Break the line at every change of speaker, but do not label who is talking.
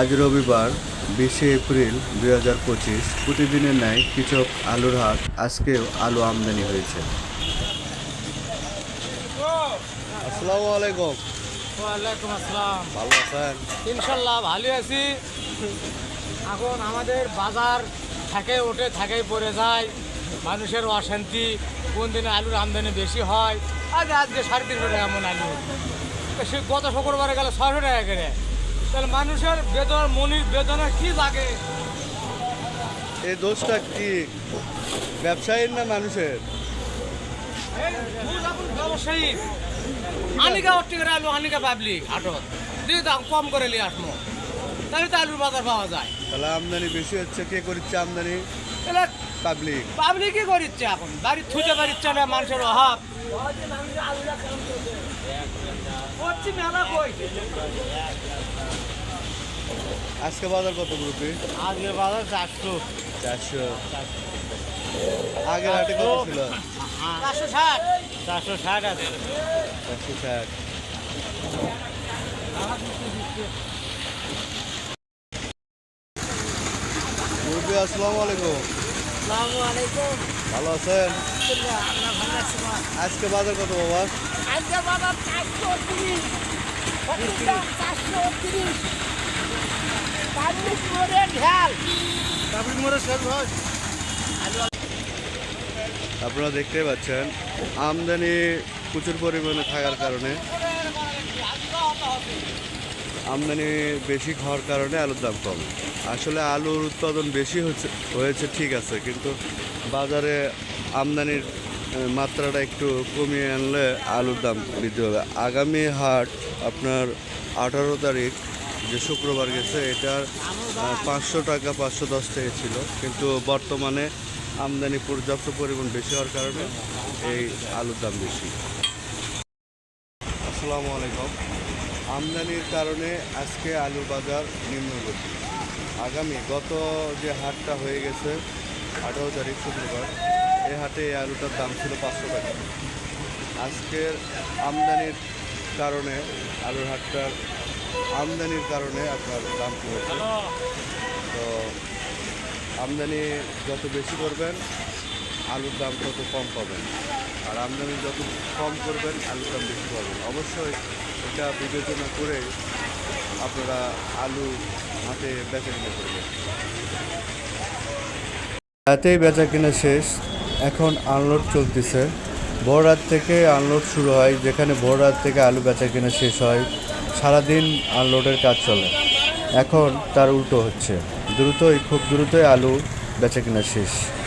আজ রবিবার বিশে এপ্রিল দুই হাজার পঁচিশ। প্রতিদিনের ন্যায় কৃষক আলুর হাট আজকেও আলু আমদানি হয়েছে। আসসালামু আলাইকুম।
ওয়ালাইকুম আসসালাম।
ভালো আছেন?
ইনশাল্লাহ ভালো আছি। এখন আমাদের বাজার থাকে ওঠে থাকে পড়ে যায়। মানুষের অশান্তি কোন দিনে আলুর আমদানি বেশি হয়? আজ আজকে সাড়ে তিনশো টাকা এমন আলু। সে গত শুক্রবারে গেলে ছশো টাকা করে। তাহলে মানুষের বেতন মনির বেতনে কি লাগে?
এই দোষটা কি? ব্যবসায়ীর না মানুষের?
ব্যবসায়ী। আনিকা অট্টিকের আলু আনিকা পাবলিক হাটত দিয়ে দাম কম করে নিয়ে আসব তাহলে তো আলুর বাজার পাওয়া যায়।
তাহলে আমদানি বেশি হচ্ছে কে আমদানি?
তাহলে
পাবলিক
পাবলিকই করিচ্ছে এখন? বাড়ির থুতে পারিচ্ছে না মানুষের অভাব। করছি মেলা কই?
আজকে বাজার কত গ্রুপে
আজকে বাজার চারশো।
চারশো। আগের হাটে কত ছিল?
চারশো ষাট। চারশো ষাট আছে।
চারশো ষাট। মুরব্বী আসসালামু আলাইকুম। ভালো আছেন? আজকে বাজার কত বাবা?
আজকে বাজার চারশো তিরিশ। চারশো তিরিশ।
আপনারা দেখতেই পাচ্ছেন, আমদানি প্রচুর পরিমাণে থাকার কারণে, আমদানি বেশি হওয়ার কারণে আলুর দাম কম। আসলে আলুর উৎপাদন বেশি হচ্ছে, হয়েছে, ঠিক আছে, কিন্তু বাজারে আমদানির মাত্রাটা একটু কমিয়ে আনলে আলুর দাম বৃদ্ধি হবে। আগামী হাট আপনার আঠারো তারিখ যে শুক্রবার গেছে, এটার পাঁচশো টাকা পাঁচশো দশ টাকা ছিল। কিন্তু বর্তমানে আমদানি পর্যাপ্ত পরিমাণ বেশি হওয়ার কারণে এই আলুর দাম বেশি। আসসালামু আলাইকুম। আমদানির কারণে আজকে আলুর বাজার নিম্নগতি। আগামী গত যে হাটটা হয়ে গেছে, আঠারো তারিখ শুক্রবার এই হাটে এই আলুটার দাম ছিল পাঁচশো টাকা। আজকের আমদানির কারণে আলুর হাটটার আমদানির কারণে আপনার দাম কমেছে। তো আমদানি যত বেশি করবেন আলুর দাম তত কম পাবেন। আর আমদানি যত কম করবেন আলুর দাম বেশি পাবেন। অবশ্যই এটা বিবেচনা করে আপনারা আলু হাতে বেচা কিনে করবেন। রাতেই বেচা কিনা শেষ এখন আনলোড চলতেছে। ভোর রাত থেকে আনলোড শুরু হয়, যেখানে ভোর রাত থেকে আলু বেচা কেনা শেষ হয়। সারাদিন আনলোডের কাজ চলে। এখন তার উল্টো হচ্ছে। দ্রুতই, খুব দ্রুতই আলু বেচা কেনা শেষ।